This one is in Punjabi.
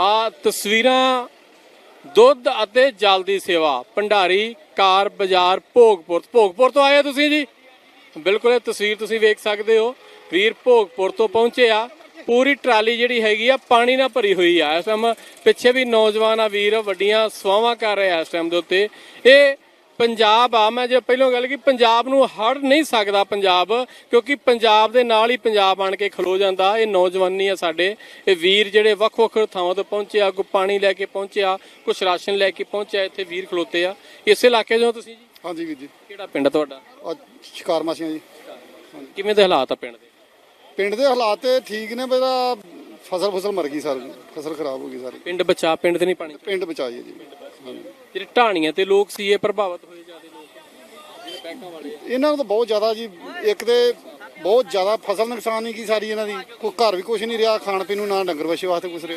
ਆ ਤਸਵੀਰਾਂ ਦੁੱਧ ਅਤੇ ਜਲ ਦੀ ਸੇਵਾ, ਭੰਡਾਰੀ, ਕਾਰ, ਬਾਜ਼ਾਰ, ਭੋਗਪੁਰ। ਭੋਗਪੁਰ ਤੋਂ ਆਏ ਤੁਸੀਂ ਜੀ? ਬਿਲਕੁਲ, ਇਹ ਤਸਵੀਰ ਤੁਸੀਂ ਵੇਖ ਸਕਦੇ ਹੋ। ਵੀਰ ਭੋਗਪੁਰ ਤੋਂ ਪਹੁੰਚੇ ਆ। ਪੂਰੀ ਟਰਾਲੀ ਜਿਹੜੀ ਹੈਗੀ ਆ, ਪਾਣੀ ਨਾਲ ਭਰੀ ਹੋਈ ਆ। ਇਸ ਟਾਈਮ ਪਿੱਛੇ ਵੀ ਨੌਜਵਾਨ ਆ ਵੀਰ, ਵੱਡੀਆਂ ਸਵਾਵਾਂ ਕਰ ਰਹੇ ਆ ਇਸ ਟਾਈਮ ਦੇ ਉੱਤੇ। ਇਹ ਪੰਜਾਬ ਆ ਮੈਂ ਜੇ ਪਹਿਲਾਂ ਗੱਲ ਕੀ ਪੰਜਾਬ ਨੂੰ ਹੜ ਨਹੀਂ ਸਕਦਾ ਪੰਜਾਬ ਕਿਉਂਕਿ ਪੰਜਾਬ ਦੇ ਨਾਲ ਹੀ ਪੰਜਾਬ ਆਣ ਕੇ ਖਲੋ ਜਾਂਦਾ। ਇਹ ਨੌਜਵਾਨੀ ਆ ਸਾਡੇ। ਇਹ ਵੀਰ ਜਿਹੜੇ ਵੱਖ-ਵੱਖ ਥਾਵਾਂ ਤੋਂ ਪਹੁੰਚੇ ਆ ਕੋਈ ਪਾਣੀ ਲੈ ਕੇ ਪਹੁੰਚੇ ਆ ਕੁਝ ਰਾਸ਼ਨ ਲੈ ਕੇ ਪਹੁੰਚਿਆ ਇੱਥੇ ਵੀਰ ਖਲੋਤੇ ਆ। ਇਸੇ ਇਲਾਕੇ ਤੋਂ ਤੁਸੀਂ ਜੀ? ਹਾਂਜੀ ਵੀਰ ਜੀ। ਕਿਹੜਾ ਪਿੰਡ ਤੁਹਾਡਾ? ਸ਼ਿਕਾਰ ਮਾਸੀਆਂ ਜੀ। ਕਿਵੇਂ ਦੇ ਹਾਲਾਤ ਆ ਪਿੰਡ ਦੇ? ਪਿੰਡ ਦੇ ਹਾਲਾਤ ਤੇ ਠੀਕ ਨੇ ਮੇਰਾ ਫਸਲ ਫਸਲ ਮਰ ਗਈ ਸਾਰੀ। ਫਸਲ ਖਰਾਬ ਹੋ ਗਈ ਸਾਰੀ। ਪਿੰਡ ਬਚਾ ਪਿੰਡ ਤੇ ਨਹੀਂ ਪਾਣੀ? ਪਿੰਡ ਬਚਾਈਏ ਜੀ। ਜਿਹੜੇ ਢਾਣੀਆਂ ਤੇ ਲੋਕ ਸੀ ਇਹ ਪ੍ਰਭਾਵਿਤ ਹੋਏ ਜ਼ਿਆਦਾ ਲੋਕ ਜਿਹੜੇ ਬੈਂਕਾਂ ਵਾਲੇ ਆ। ਇਹਨਾਂ ਨੂੰ ਤਾਂ ਬਹੁਤ ਜ਼ਿਆਦਾ ਜੀ, ਇੱਕ ਤੇ ਬਹੁਤ ਜ਼ਿਆਦਾ ਫਸਲ ਨੁਕਸਾਨ ਹੀ ਕੀ ਸਾਰੀ ਇਹਨਾਂ ਦੀ, ਕੋਈ ਘਰ ਵੀ ਕੁਝ ਨਹੀਂ ਰਿਹਾ ਖਾਣ ਪੀਣ ਨੂੰ ਨਾ ਡੰਗਰ ਵਛੇ ਵਾਸਤੇ ਕੁਛ ਰਿਹਾ।